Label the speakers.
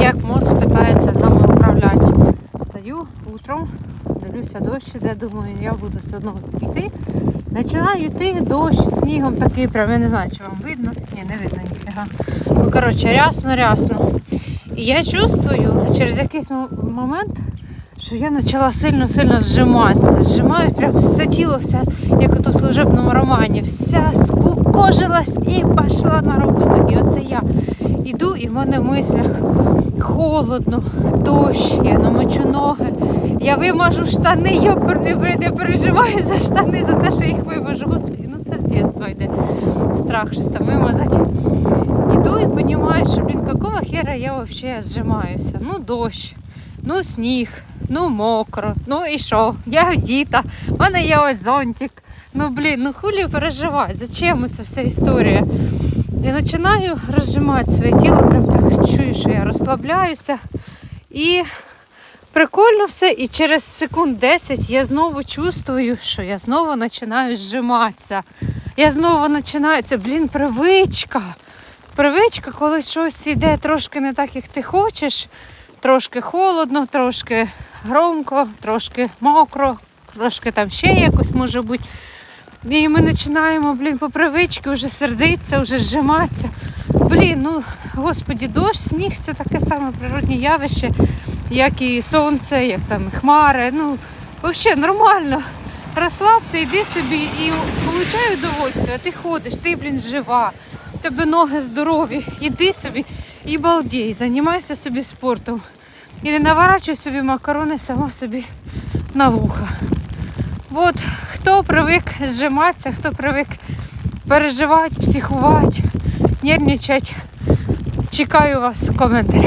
Speaker 1: як мозг питається нами управляти. Встаю утром, дивлюся дощ іде, думаю, я буду все одно йти. Починаю йти, дощ, снігом такий, прям я не знаю, чи вам видно. Ні, не видно ніфіга. Ну, коротше, рясно, рясно. І я чувствую через якийсь момент, що я почала сильно-сильно зжиматися. Зжимаю прям все тіло, все, як ото в служебному романі. Вся скукожилась і пішла на роботу. І оце я іду, і в мене в мислях холодно, дощ, я намочу ноги. Я вимажу штани, йоперний бред, я переживаю за штани, за те, що їх вимажу. Господи, ну це з дитинства йде. Страх щось там вимазати. Іду і розумію, що, блін, какого хера я взагалі зжимаюся? Ну, дощ, ну сніг, ну мокро, ну і що? Я діта, в мене є ось зонтик. Ну блін, ну хулі переживати, зачем ця вся історія? Починаю розжимати своє тіло, прям так чую, що я розслабляюся. І прикольно все. І через секунд 10 я знову чувствую, що я знову починаю зжиматися. Я знову починаю, це, блін, привичка. Привичка, коли щось йде трошки не так, як ти хочеш, трошки холодно, трошки громко, трошки мокро, трошки там ще якось може бути. І ми починаємо, блін, по привичці вже сердитися, вже зжиматися. Блін, ну господі, дощ, сніг це таке саме природне явище, як і сонце, як там хмари. Ну, взагалі нормально. Розслабся, йди собі і получай удовольствие. Ти ходиш, ти, блін, жива, тебе ноги здорові. Іди собі і балдій, займайся собі спортом. І не наворачуй собі макарони сама собі на вуха. От хто привик зжиматися, хто привик переживати, психувати, нервничати, чекаю вас в коментарях.